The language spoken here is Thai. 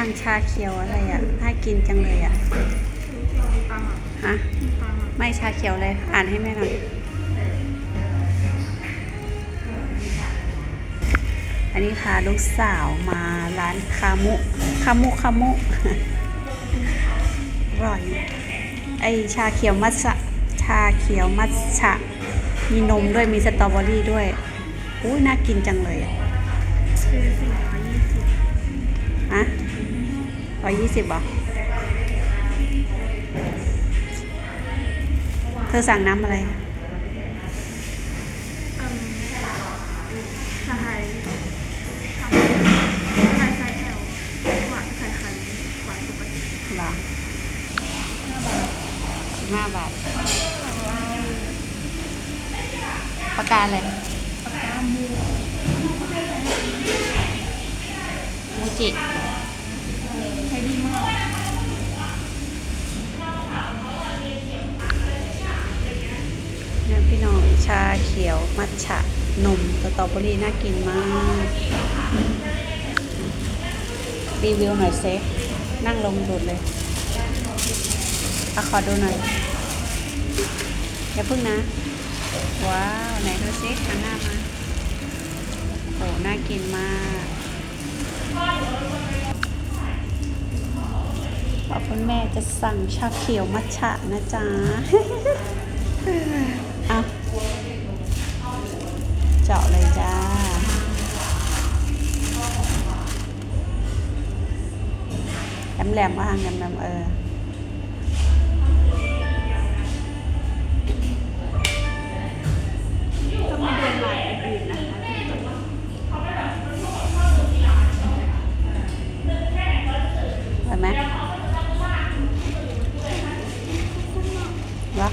ปังชาเขียวอะไรอะ น่ากินจังเลยอะปังอะฮะปังอะไม่ชาเขียวเลย อ่านให้แม่หน่อย อันนี้พาลูกสาวมาร้านคามุคามุคามุอร่อย ไอชาเขียวมัทฉะชาเขียวมัทฉะ มีนมด้วย มีสตรอเบอรี่ด้วยอุ้ยน่ากินจังเลยอะคือสี่ ร้อยยี่สิบฮะร้อยยี่สิบเหรอเธอสั่งน้ำอะไรเอิ่มชาไทยชาไทยไซส์ L หวานไข่ไข่หวานปกติเหรอห้าบาท ประกาศเลยปากกามูมูจิ พี่น้องชาเขียวมัทฉะนมสตรอเบอรี่น่ากินมาก รีวิวหน่อยเซฟนั่งลงดูดเลยอะขอดูหน่อย อย่าพึ่งนะ ว้าว ไหนดูซิหันหน้ามาโหน่ากินมากขอบคุณแม่จะสั่งชาเขียวมัทฉะนะจ๊ะ มแหลมว่าหางแหลมเออองมไหมวะ